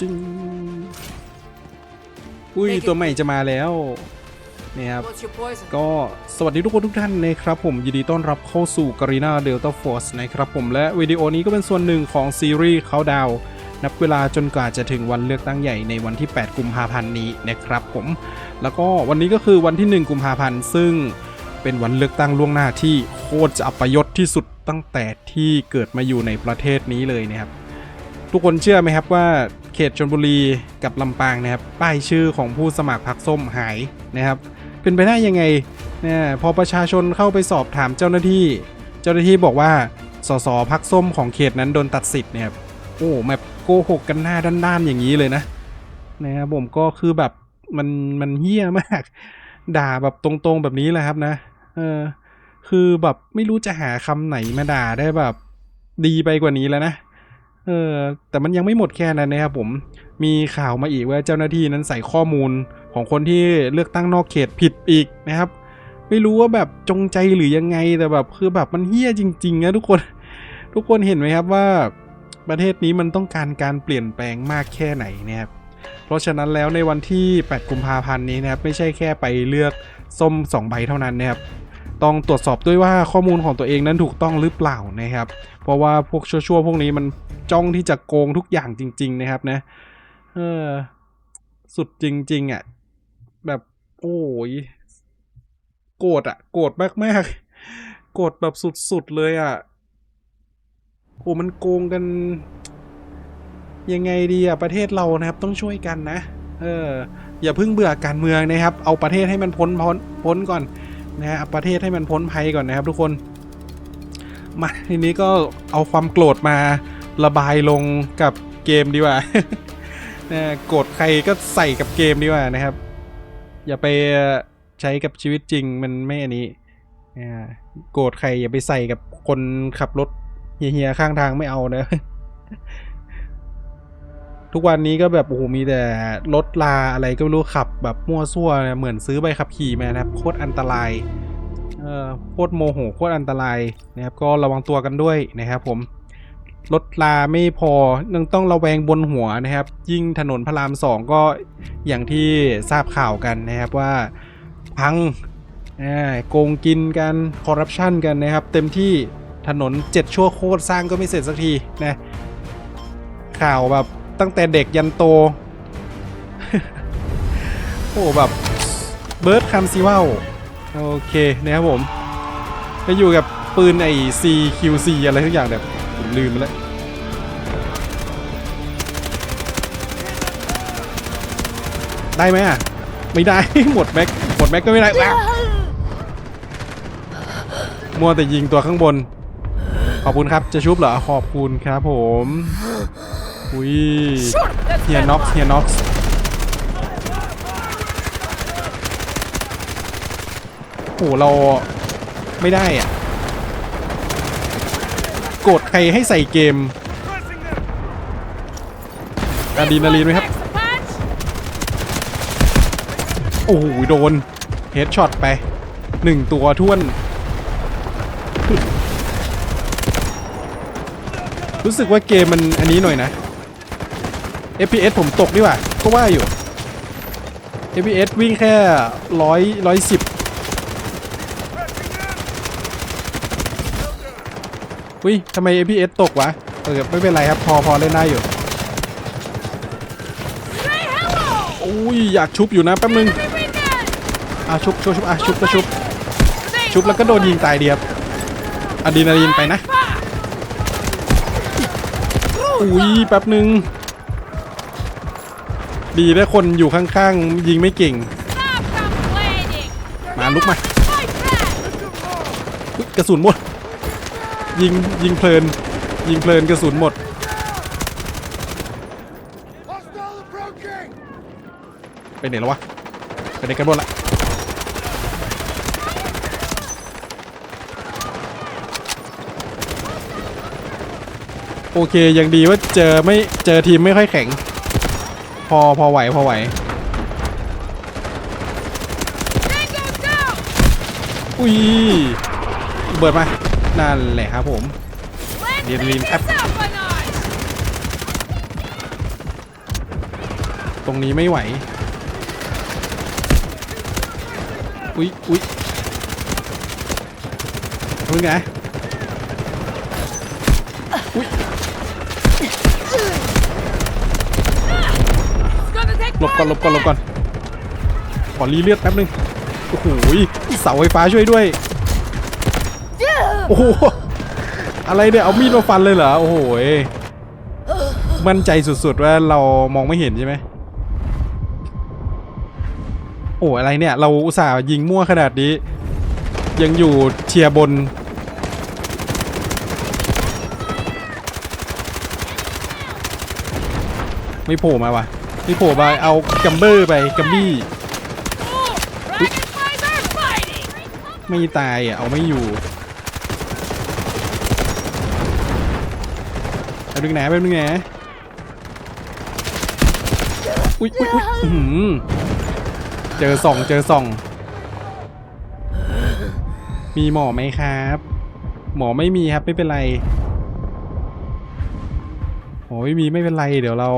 จึงอุ้ย ตัวใหม่จะมาแล้วเนี่ยครับ What's your poison? ก็สวัสดีทุกคนทุกท่านนะครับผม ยินดีต้อนรับเข้าสู่ Garena Delta Force นะครับผมและวิดีโอนี้ก็เป็นส่วนหนึ่งของซีรีส์เขาดาวนับเวลาจนกว่าจะถึงวันเลือกตั้งใหญ่ในวันที่ 8 กุมภาพันธ์นี้นะครับผม แล้วก็วันนี้ก็คือวันที่ 1 กุมภาพันธ์ซึ่งเป็นวันเลือกตั้งล่วงหน้าที่โคตรจะอัปยศที่สุดตั้งแต่ที่เกิดมาอยู่ในประเทศนี้เลยนะครับทุกคนเชื่อไหมครับว่าเขตชนบุรีกับลำปางนะครับ ป้ายชื่อของผู้สมัครพรรคส้มหายนะครับ เป็นไปได้ยังไงเนี่ยพอประชาชนเข้าไปสอบถามเจ้าหน้าที่ เจ้าหน้าที่บอกว่าสสพักส้มของเขตนั้นโดนตัดสิทธิ์เนี่ยครับโอ้แบบโกหกกันหน้าด้านๆอย่างนี้เลยนะนะครับผมก็คือแบบมันมันเฮี้ยมาก ด่าแบบตรงๆแบบนี้แหละครับนะเออคือแบบไม่รู้จะหาคำไหนมาด่าได้แบบดีไปกว่านี้แล้วนะ เออแต่มันยังไม่หมดแค่นั้นนะครับผมมีข่าวมาอีกว่าเจ้าหน้าที่นั้นใส่ข้อมูลของคนที่เลือกตั้งนอกเขตผิดอีกนะครับ ไม่รู้ว่าแบบจงใจหรือยังไงแต่แบบคือแบบมันเฮี้ยจริงๆนะทุกคนทุกคนเห็นไหมครับว่าประเทศนี้มันต้องการการเปลี่ยนแปลงมากแค่ไหนนะครับเพราะฉะนั้นแล้วในวันที่ 8 กุมภาพันธ์นี้นะครับไม่ใช่แค่ไปเลือกส้ม 2 ใบเท่านั้นนะครับต้องตรวจสอบด้วยว่าข้อมูลของตัวเองนั้นถูกต้องหรือเปล่านะครับ เพราะว่าพวกชั่วๆพวกนี้มันจ้องที่จะโกงทุกอย่างจริง ๆ นะครับ นะเออสุดจริง ๆอะแบบโอ้ยโกรธอะ โกรธมากๆโกรธแบบสุดๆเลยอะโอ้มันโกงกัน ยังไงดีอะประเทศเรานะครับ ต้องช่วยกันนะเอออย่าเพิ่งเบื่อการเมืองนะครับ เอาประเทศให้มันพ้นพ้นพ้นก่อนนะฮะประเทศให้มันพ้นภัยก่อนนะครับ ทุกคน มาทีนี้ก็เอาความโกรธมาระบายลงกับเกมดีกว่านะโกรธใครก็ใส่กับเกมดีกว่านะครับ อย่าไปใช้กับชีวิตจริงมันไม่อันนี้โกรธใครอย่าไปใส่กับคนขับรถเฮียๆข้างทางไม่เอานะ ทุกวันนี้ก็แบบโอ้โหมีแต่รถลาอะไรก็ไม่รู้ขับแบบมั่วซั่วเนี่ยเหมือนซื้อใบขับขี่มานะครับโคตรอันตราย อ่อโคตรโมโหโคตรอันตรายนะครับ ก็ระวังตัวกันด้วยนะครับผมรถลาไม่พอยังต้องระแวงบนหัวนะครับ ยิ่งถนนพระรามสองก็อย่างที่ทราบข่าวกันนะครับว่าพังโกงกินกันคอร์รัปชันกันนะครับ เต็มที่ถนนเจ็ดชั่วโคตรสร้างก็ไม่เสร็จสักทีนะข่าวแบบตั้งแต่เด็กยันโต โอ้แบบเบิร์ดคัมซีว่า โอเคนะครับผมก็อยู่กับปืนไอ้ CQC อะไรทุกอย่างแบบผมลืมไปแล้วได้ไหมอะ ไม่ได้ หมดแม็กหมดแม็กก็ไม่ได้ว้าวมัวแต่ยิงตัวข้างบน ขอบคุณครับ จะชุบเหรอ ขอบคุณครับผม อุ้ย Let's เฮีย get น็อกซ์เฮียน็อก โหเราไม่ได้อะโกรธใครให้ใส่เกมอะดรีนาลีนไหมครับ โอ้โหโดนเฮดช็อตไปหนึ่งตัวท้วน รู้สึกว่าเกมมันอันนี้หน่อยนะ FPS ผมตกดีกว่า ก็ว่าอยู่ FPS วิ่งแค่ร้อยร้อยสิบ อุ้ยทำไม FPS ตกวะ เออไม่เป็นไรครับ พอพอเล่นได้อยู่ อุ้ยอยากชุบอยู่นะแป๊บนึงอะชุบชุบชุบอะชุบก็ชุบ ชุบแล้วก็โดนยิงตายเดียบอะดรีนาลีนไปนะ อุ้ยแป๊บหนึ่งดีได้คนอยู่ข้างๆ ยิงไม่เก่ง มาลุกมา กระสุนหมด ยิงยิงเพลิน ยิงเพลินกระสุนหมด ไปไหนแล้ววะ ไปไหนกันหมดละโอเค ยังดีว่าเจอไม่เจอทีมไม่ค่อยแข็ง พอพอไหว พอไหว อุ้ยเบิดมา นั่นแหละครับผม Let's Lean, lean, finish tap. this up a notch. ตรงนี้ไม่ไหว อุ๊ยอุ๊ยเอาเป็นไงอุ๊ย It's gonna take หลบก่อนหลบก่อนหลบก่อนขอรีเลือดแป๊บนึง โอ้โหเสาไฟฟ้าช่วยด้วย โอ้โห อะไรเนี่ย เอามีดมาฟันเลยเหรอ โอ้โหยมั่นใจสุดๆว่าเรามองไม่เห็นใช่ไหม โอ้อะไรเนี่ย เราอุตส่าห์ยิงมั่วขนาดนี้ ยังอยู่เชียร์บน ไม่โผล่มาวะไม่โผล่มาเอากัมเบอร์ไปกัมบี้ Oh, dragonflies are fighting. ไม่ตายอะ เอาไม่อยู่ ไปดึงไหนไปดึงไหนอุ๊ยอุ๊ยอุ๊ยอื้อหือเจอส่องเจอส่อง มีหมอไหมครับ หมอไม่มีครับไม่เป็นไรหมอไม่มีไม่เป็นไร เดี๋ยวเรา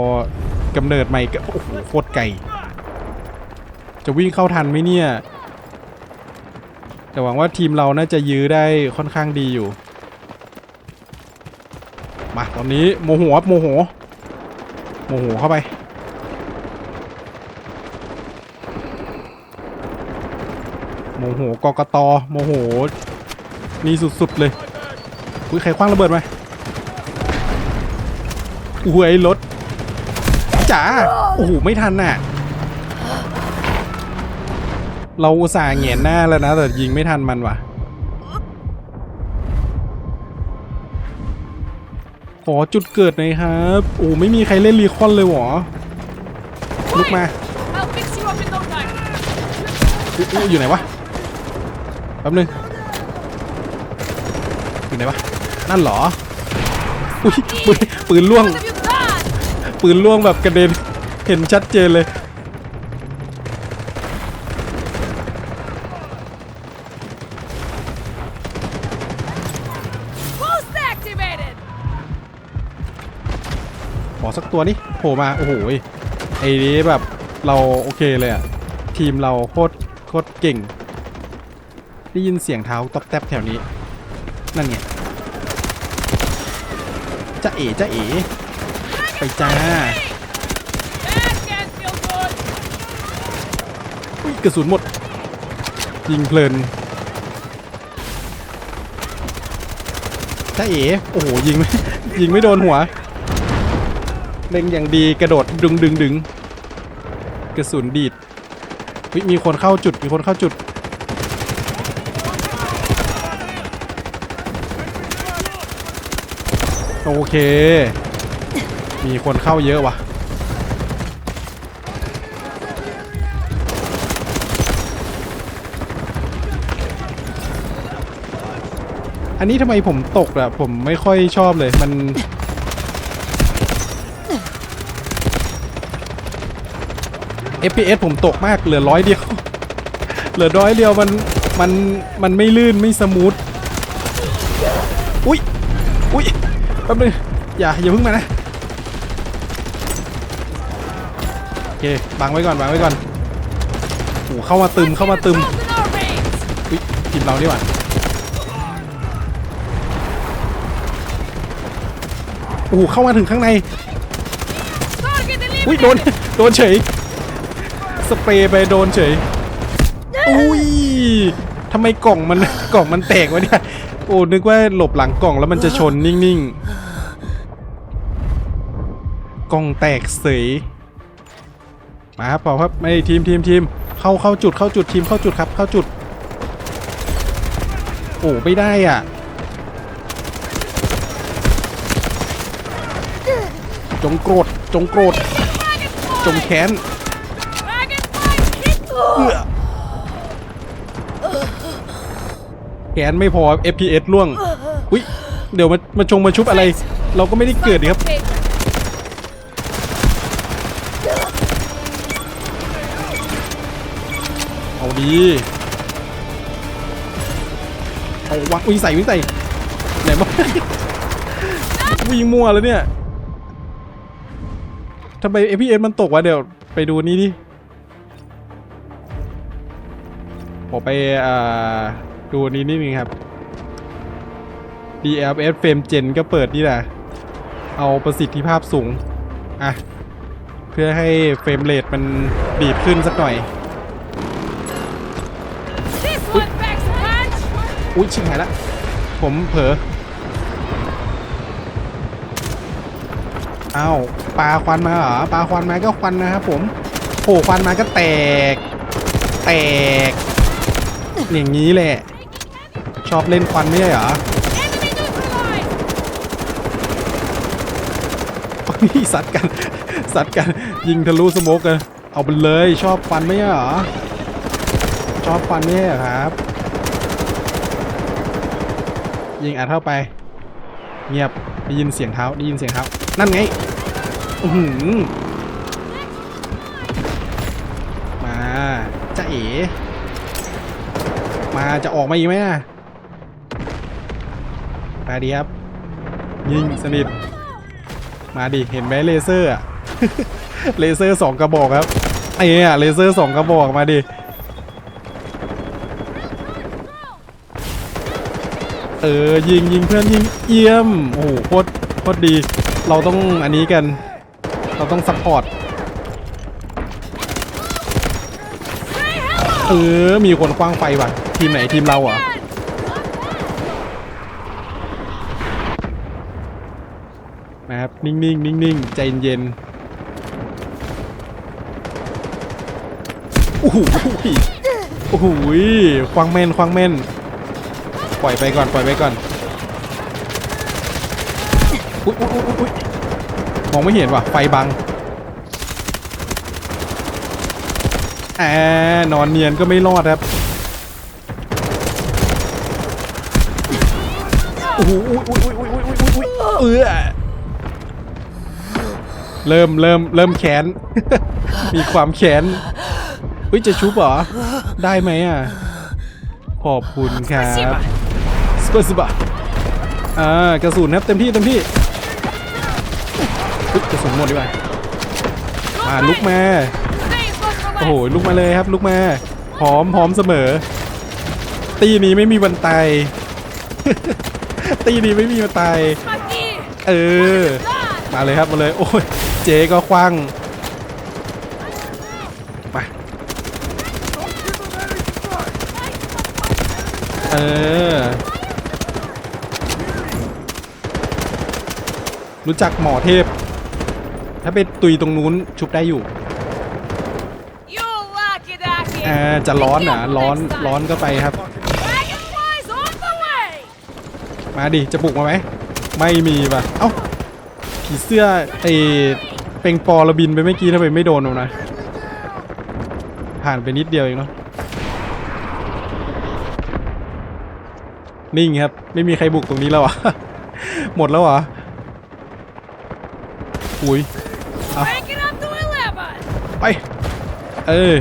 กำเนิดใหม่ก็โอ้โหโคตรไก่ จะวิ่งเข้าทันไหมเนี่ย แต่หวังว่าทีมเราน่าจะยื้อได้ค่อนข้างดีอยู่ มาตอนนี้โมโหครับโมโหโมโหเข้าไปโมโหกกตโมโหนี่สุดๆเลยอุ้ยใครคว้างระเบิดไหมอุ้ยรถจ๋าโอ้โหไม่ทันน่ะเราอุตส่าห์เหงียนหน้าแล้วนะแต่ยิงไม่ทันมันว่ะ ขอจุดเกิดหน่อยครับ โอ้ไม่มีใครเล่นรีคอนเลยหรอลุกมาอยู่ไหนวะแป๊บนึงอยู่ไหนวะนั่นหรออุ้ยปืนปืนล่วง ปืนล่วงแบบกระเด็นเห็นชัดเจนเลย สักตัวนี่โผล่มา โอ้โหไอ้นี้แบบเราโอเคเลยอะทีมเราโคตรโคตรเก่ง ได้ยินเสียงเท้าตอกแทบแถวนี้ นั่นไงจ้าเอ๋จ้าเอ๋ไปจ้าอุ๊ยกระสุนหมด ยิงเพลินจ้าเอ๋โอ้โหยิงไม่ยิงไม่โดนหัว เล็งอย่างดีกระโดดดึงดึงดึงกระสุนดีดเฮ้ยมีคนเข้าจุดมีคนเข้าจุด โอเค มีคนเข้าเยอะว่ะอันนี้ทำไมผมตกอะผมไม่ค่อยชอบเลยมัน FPS ผมตกมากเหลือร้อยเดียว เหลือร้อยเดียวมันมันมันไม่ลื่นไม่สมูท อุ้ย อุ้ยแป๊บนึงอย่าอย่าพิ่งมานะ โอเคบังไว้ก่อนบังไว้ก่อนโอ้เข้ามาตึมเข้ามาตึมอุ้ยทีมเรานี่หว่าโอ้โหเข้ามาถึงข้างใน อุ้ยโดน โดนเฉย สเปรย์ไปโดนเฉย อุ้ยทำไมกล่องมันกล่องมันแตกวะเนี่ย โอ้ นึกว่าหลบหลังกล่องแล้วมันจะชนนิ่งๆ กล่องแตกเสยมาครับเปล่าครับไม่ทีมทีมทีมเข้าเข้าจุดเข้าจุดทีมเข้าจุดครับเข้าจุด โอ้ไม่ได้อะ จงโกรธจงโกรธจงแค้น แค้นไม่พอ FPS ล่วง อุ้ย เดี๋ยวมามาชงมาชุบอะไร เราก็ไม่ได้เกิดครับ เอาดีเอาวะวิ่งใส่วิ่งใส่ไหนมาวิ่งมั่วแล้วเนี่ยทำไม FPS มันตกวะเดี๋ยวไปดูนี่ดิ ไปอ่าดูอันนี้นิดนึงครับ DLS Frame Gen ก็เปิดนี่แหละ เอาประสิทธิภาพสูง อะ เพื่อให้เฟรมเรทมันดีดขึ้นสักหน่อย This one packs a punch! อุ๊ยชิบหายละ ผมเผลออ้าวปลาควันมาเหรอปลาควันมาก็ควันนะครับผมโผล่ควันมาก็แตก แตก อย่างนี้แหละ ชอบเล่นควันไม่ใช่เหรอนี่สัดกัน สัดกัน ยิงทะลุสโมกกัน เอาไปเลย ชอบควันไม่ใช่เหรอ ชอบควันไม่ใช่เหรอครับ ยิงอัดเข้าไป เงียบ ได้ยินเสียงเท้า ได้ยินเสียงเท้า นั่นไง อือหือมาจะเอ๋ มาจะออกมาอีกไหมอะมาดีครับ ยิงสนิท มาดิเห็นไหมเลเซอร์อะเลเซอร์สองกระบอกครับไอ้เนี่ยเลเซอร์สองกระบอกมาดิเออยิงยิงเพื่อนยิงเยี่ยมโอ้โหโคตรโคตรดี เราต้องอันนี้กัน เราต้องซัพพอร์ตเออมีคนคว้างไฟว่ะ ทีมไหนทีมเราเหรอะนะครับนิ่งๆนิ่งๆใจเย็นๆโอ้โหโอ้โหคว้างแม่นคว้างแม่นปล่อยไปก่อนปล่อยไปก่อนอุ๊ยอุ๊ยอุ๊ยอุ๊ยมองไม่เห็นว่ะไฟบังแอนอนเนียนก็ไม่รอดครับ อ้โหอุ้ยอุ้ยอุ้ยอุ้ยอุ้ยอุ้ยเออเริ่มเริ่มเริ่มแขน มีความแขนอุ้ยจะชุบเหรอ ได้ไหมอะ ขอบคุณครับสปาสบะอ่ากระสุนครับเต็มที่เต็มที่ปึ๊บกระสุนหมดดีกว่าอ่าลุกมา โอ้โหลุกมาเลยครับลุกมาหอมหอมเสมอ ตีนี้ไม่มีวันตาย ตีดีไม่มีมาตาย เออ มาเลยครับมาเลย โอ้ย เจ๊ก็คว้างไปเออ รู้จักหมอเทพ ถ้าไปตุยตรงนู้นชุบได้อยู่อ่าจะร้อนอะ ร้อน ร้อนก็ไปครับ มาดิ จะปลุกมาไหม ไม่มีป่ะ เอ้าผีเสื้อไอเป็งปอระบินไปเมื่อกี้ทำไมไม่โดนหรอกนะ ผ่านไปนิดเดียวเองเนาะ นิ่งครับ ไม่มีใครบุกตรงนี้แล้วอะ หมดแล้วเหรออุ้ยไป เออ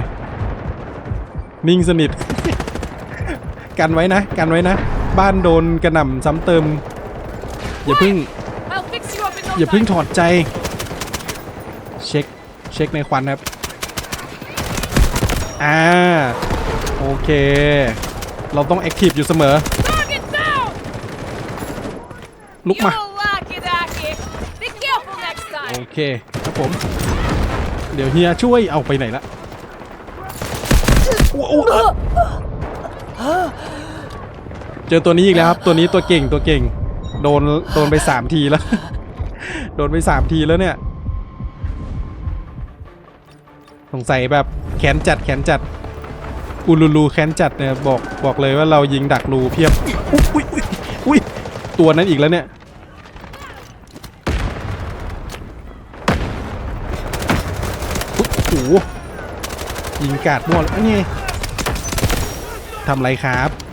นิ่งสนิท กันไว้นะ กันไว้นะ บ้านโดนกระหน่ำซ้ำเติม อย่าเพึ่ง I'll fix you up in no อย่าเพึ่ง time! ถอดใจ เช็ค เช็คในควันครับ อ่า โอเค เราต้องแอคทีฟอยู่เสมอ Target down! ลุกมา You lucky ducky! Be careful next โอ time! เคครับผม เดี๋ยวเฮียช่วยเอาไปไหนละโอ้โห เจอตัวนี้อีกแล้วครับ ตัวนี้ตัวเก่งตัวเก่ง โดนโดนไปสามทีแล้ว โดนไปสามทีแล้วเนี่ย สงสัยแบบแขนจัดแขนจัดอูลูลูแขนจัดเนี่ยบอกบอกเลยว่าเรายิงดักรูเพียบอุ๊ยอุ๊ยอุ๊ยตัวนั้นอีกแล้วเนี่ยโอ้โหยิงกาดมั่วเลยอันนี้ทำไรครับ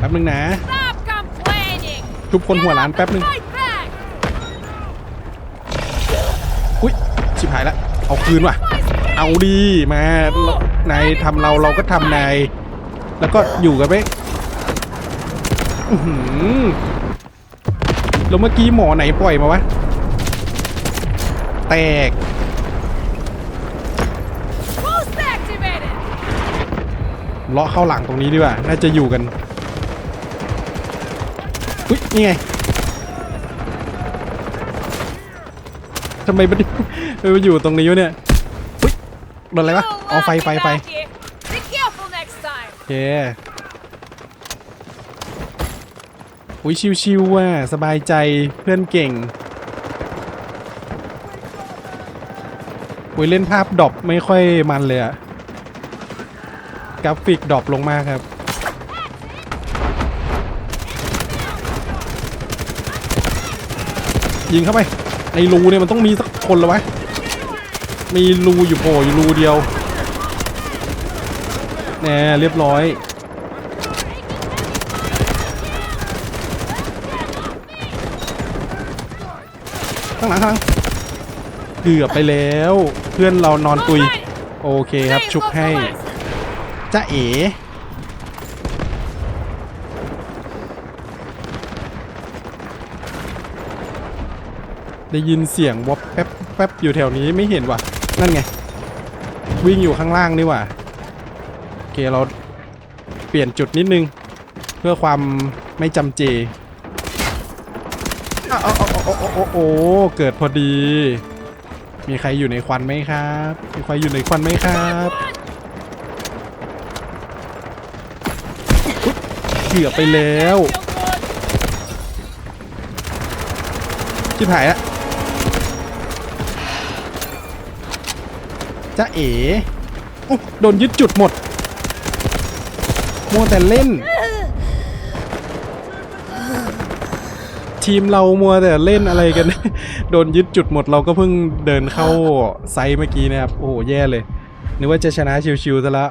แป๊บนึงนะ Stop complaining! ทุบคนหัวร้านแป๊บนึง Fight back! อุ้ยชิบหายละ เอาคืนว่ะ เอาดีมานายทำเราเราก็ทำนาย แล้วก็อยู่กันไปอื้อหือแล้วเมื่อกี้หมอไหนปล่อยมาวะ แตก Boost activated! เลาะเข้าหลังตรงนี้ดีกว่า น่าจะอยู่กันอุ้ย นี่ไงทำไมมัน มันมาอยู่ตรงนี้วะเนี่ยอุ้ยโดนอะไรวะ Oh, เอาไฟไฟไฟ lucky-ducky. Be careful next time. โอเคอุ้ยชิวๆว่ะสบายใจเพื่อนเก่งอุ้ยเล่นภาพดรอปไม่ค่อยมันเลยอะกราฟิกดรอปลงมากครับ ยิงเข้าไปในรูเนี่ยมันต้องมีสักคนล้ววะมีรูอยู่โผล่อยู่รูเดียวแน่เรียบร้อยข้างหลังข้างหลังเกือบไปแล้ว เพื่อนเรานอนตุย โอเคครับชุบให้จ้าเอ๋ ได้ยินเสียงวบแป๊บแป๊บอยู่แถวนี้ไม่เห็นว่ะ นั่นไง วิ่งอยู่ข้างล่างนี่ว่ะโอเคเราเปลี่ยนจุดนิดนึง เพื่อความไม่จำเจอ้าวอ้าวอ้าวอ้โอ้เกิดพอดี มีใครอยู่ในควันไหมครับ มีใครอยู่ในควันไหมครับอุ๊ยเกือบไปแล้วชิบหายละ จ้าเอ๋โดนยึดจุดหมดมัวแต่เล่น ทีมเรามัวแต่เล่นอะไรกัน โดนยึดจุดหมดเราก็เพิ่งเดินเข้าไซต์เมื่อกี้นะครับโอ้โหแย่เลยนึกว่าจะชนะชิวๆซะแล้ว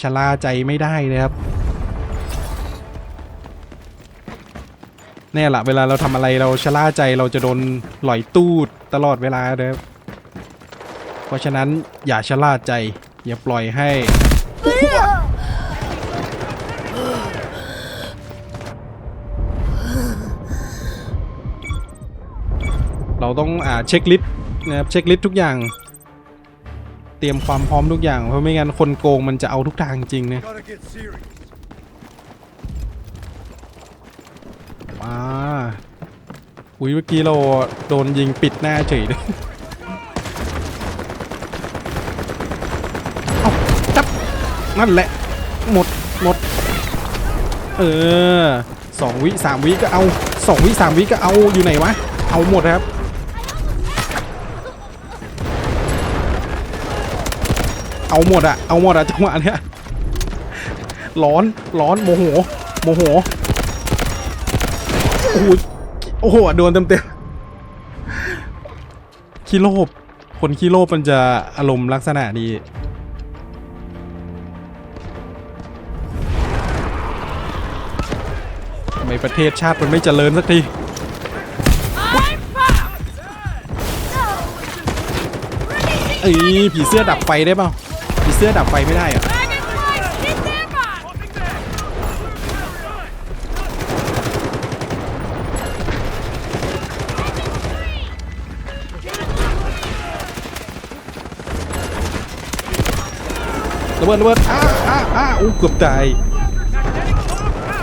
ชะล่าใจไม่ได้นะครับแน่ละเวลาเราทำอะไรเราชะล่าใจเราจะโดนหลอยตูดตลอดเวลานะครับ ราะฉะนั้นอย่าชะล่าใจ อย่าปล่อยให้เราต้องอ่าเช็คลิสต์นะครับเช็คลิสต์ทุกอย่าง เตรียมความพร้อมทุกอย่าง เพราะไม่งั้นคนโกงมันจะเอาทุกทางจริงนะมาอุ้ยเมื่อกี้เราโดนยิงปิดหน้าเฉยเลย เอาจับ นั่นแหละ หมดหมด เออสองวิสามวิก็เอาสองวิสามวิก็เอาอยู่ไหนวะ เอาหมดครับเอาหมดอะเอาหมดอะจังหวะเนี้ยร้อนร้อนโมโหโมโหโอ้โหโอ้โหโดนเต็มเต็มๆขี้โลภคนขี้โลภมันจะอารมณ์ลักษณะนี้ มประเทศชาติมันไม่เจริญสักทีเอ้ยผีเสื้อดับไฟได้เปล่าผีเสื้อดับไฟไม่ได้เหรอะระเบิดระเบิดอ้าอ้าอ้าอู้เกือบตาย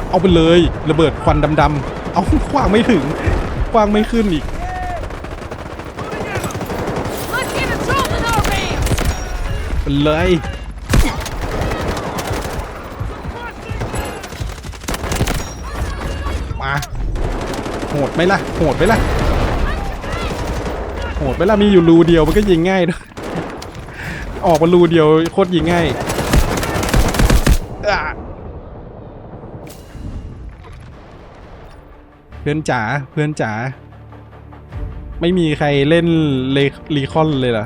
เอาไปเลยระเบิดควันดำๆเอาคว้างไม่ถึงคว้างไม่ขึ้นอีกไปเลยมาโหดไหมล่ะโหดไหมล่ะโหดไหมล่ะมีอยู่รูเดียวมันก็ยิงง่ายด้วยออกมารูเดียวโคตรยิงง่ายอะ พื่อนจ๋าเพื่อนจ๋าไม่มีใครเล่นเลรีคอนเลยเหรอ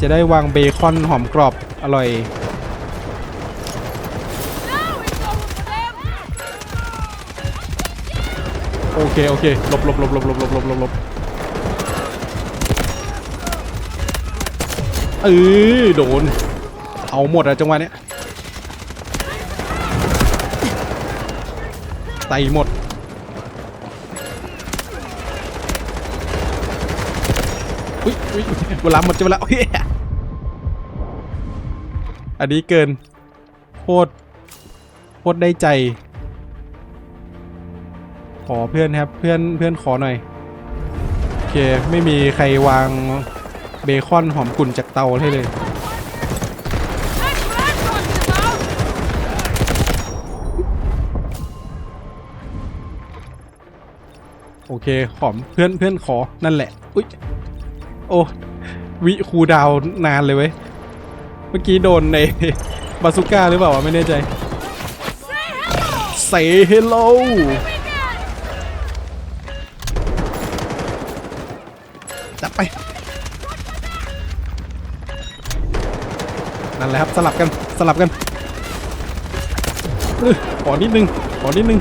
จะได้วางเบคอนหอมกรอบอร่อย โอเค โอเคหลบหลบหลบหลบหลบหลบหลบหลบหลบเออโดน เอาหมดอะจังหวะเนี้ยไตหมด อุ๊ยเวลาหมดจะเวลาโอ้ยอันนี้เกินโคตรโคตรได้ใจ ขอเพื่อนครับเพื่อนเพื่อนขอหน่อยโอเคไม่มีใครวางเบคอนหอมกลุ่นจากเตาให้เลยโอเคขอมเพื่อนเพื่อนขอนั่นแหละ อุ๊ย โอ้ วิคูดาวนานเลยเว้ย เมื่อกี้โดนในบาซูก้าหรือเปล่าวะไม่แน่ใจ Say hello! Say hello We got จัดไป นั่นแหละครับสลับกันสลับกันอ่อขอนิดนึงขอนิดนึง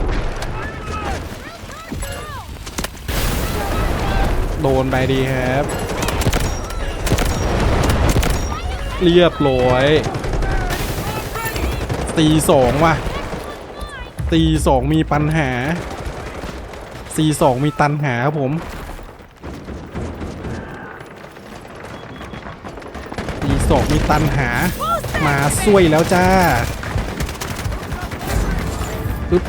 โดนไปดีครับ เรียบร้อยตีสองว่ะตีสองมีปัญหาตีสองมีตันหาครับผมตีสองมีตันหา มาช่วยแล้วจ้าปึ๊บ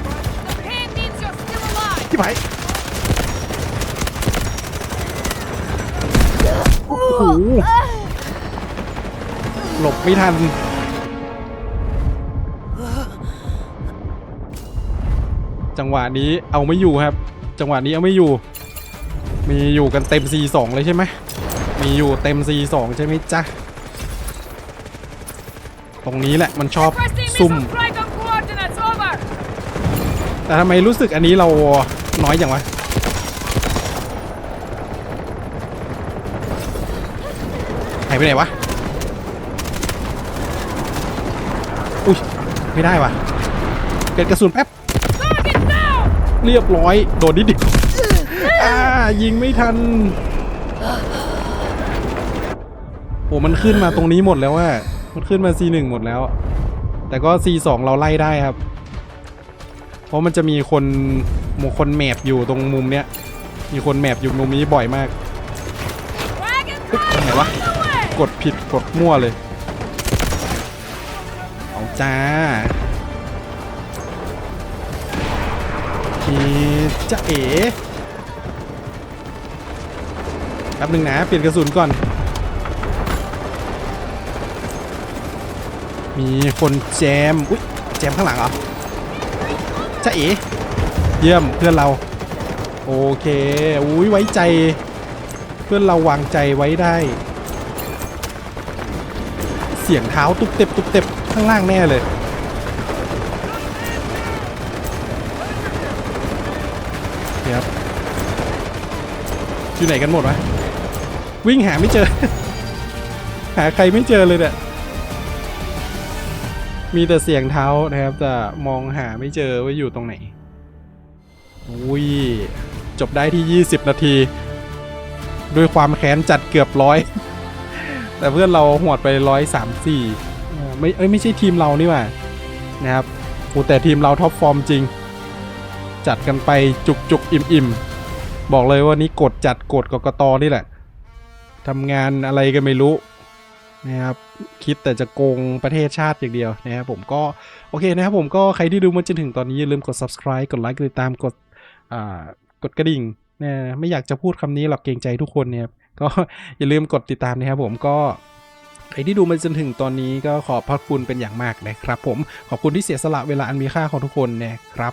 The pain means you're still alive! พี่ไผ่โอ้โห หลบไม่ทัน จังหวะนี้เอาไม่อยู่ครับ จังหวะนี้เอาไม่อยู่ มีอยู่กันเต็ม C2 เลยใช่ไหมมีอยู่เต็ม C2 ใช่ไหมจ๊ะ ตรงนี้แหละมันชอบซุ่ม แต่ทำไมรู้สึกอันนี้เราน้อยอย่างวะหายไปไหนวะ อุ้ย ไม่ได้วะเกิดกระสุนแป๊บ Target down! เรียบร้อยโดนนิดเดียวอ่ายิงไม่ทันโอ้มันขึ้นมาตรงนี้หมดแล้วว่ามันขึ้นมา C1 หมดแล้ว แต่ก็ C2 เราไล่ได้ครับ เพราะมันจะมีคนมคนแมปอยู่ตรงมุมเนี้ย มีคนแมปอยู่มุมนี้บ่อยมาก Dragon ตรงไหนวะ the way! กดผิดกดมั่วเลยเอา จ้าทีจะเอ๋แป๊บหนึ่งนะ เปลี่ยนกระสุนก่อน มีคนแจม อุ๊ยแจมข้างหลังเหรอจะเอ๋เยี่ยมเพื่อนเรา โอเค อุ้ยไว้ใจ เพื่อนเราวางใจไว้ได้ เสียงเท้าตุบเต็บตุบเต็บ ข้างล่างแน่เลย เดี๋ยวอยู่ไหนกันหมดวะ วิ่งหาไม่เจอ หาใครไม่เจอเลยเนี่ย มีแต่เสียงเท้านะครับ แต่มองหาไม่เจอว่าอยู่ตรงไหนอุ้ยจบได้ที่ 20 นาที ด้วยความแค้นจัดเกือบร้อย แต่เพื่อนเราหวดไปร้อยสามสี่ ไม่เอ้ยไม่ใช่ทีมเรานี่หว่านะครับโอ้แต่ทีมเราท็อปฟอร์มจริง จัดกันไปจุกจุกอิ่มอิ่มบอกเลยว่านี่กดจัดกดกกตนี่แหละทำงานอะไรกันไม่รู้นะครับคิดแต่จะโกงประเทศชาติอย่างเดียวนะครับผมก็โอเคนะครับผมก็ใครที่ดูมาจนถึงตอนนี้อย่าลืมกด subscribe กดไลค์กดติดตามกดอ่ากดกระดิ่งนะไม่อยากจะพูดคำนี้หรอกเกรงใจทุกคนเนี่ยครับก็อย่าลืมกดติดตามนะครับผมก็ ครที่ดูมาจนถึงตอนนี้ก็ขอบพระคุณเป็นอย่างมากนะครับ ผมขอบคุณที่เสียสละเวลาอันมีค่าของทุกคนนะครับ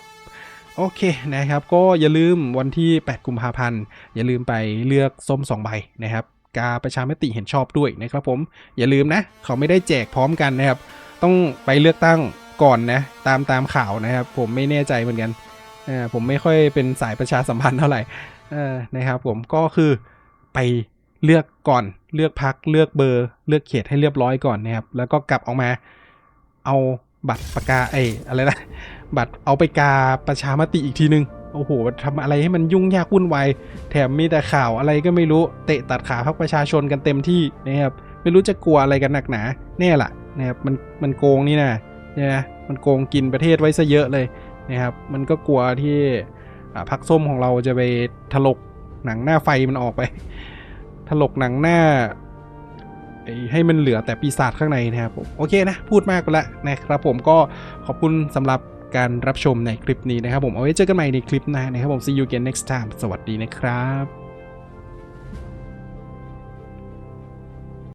โอเคนะครับก็อย่าลืมวันที่ 8 กุมภาพันธ์อย่าลืมไปเลือกส้ม 2 ใบนะครับกาประชามติเห็นชอบด้วยนะครับผมอย่าลืมนะ เขาไม่ได้แจกพร้อมกันนะครับ ต้องไปเลือกตั้งก่อนนะ ตามตามข่าวนะครับ ผมไม่แน่ใจเหมือนกันเออผมไม่ค่อยเป็นสายประชาสัมพันธ์เท่าไหร่เออนะครับผมก็คือไปเลือกก่อน เลือกพักเลือกเบอร์เลือกเขตให้เรียบร้อยก่อนนะครับ แล้วก็กลับออกมา เอาบัตรประกาไอ้อะไรนะบัตรเอาไปกาประชามติอีกทีนึงโอ้โหทำอะไรให้มันยุ่งยากวุ่นวายแถมมีแต่ข่าวอะไรก็ไม่รู้เตะตัดขาพรรคประชาชนกันเต็มที่นะครับไม่รู้จะกลัวอะไรกันหนักหนาแน่ละนะครับมันมันโกงนี่นะนี่ยนะมันโกงกินประเทศไว้ซะเยอะเลยนะครับมันก็กลัวที่พรรคส้มของเราจะไปถลกหนังหน้าไฟมันออกไป ถลกหนังหน้าให้มันเหลือแต่ปีศาจข้างในนะครับผมโอเคนะ พูดมากไปละนะครับผมก็ขอบคุณสำหรับการรับชมในคลิปนี้นะครับผมเอาไว้เจอกันใหม่ในคลิปหน้านะครับผม see you again next time สวัสดีนะครับ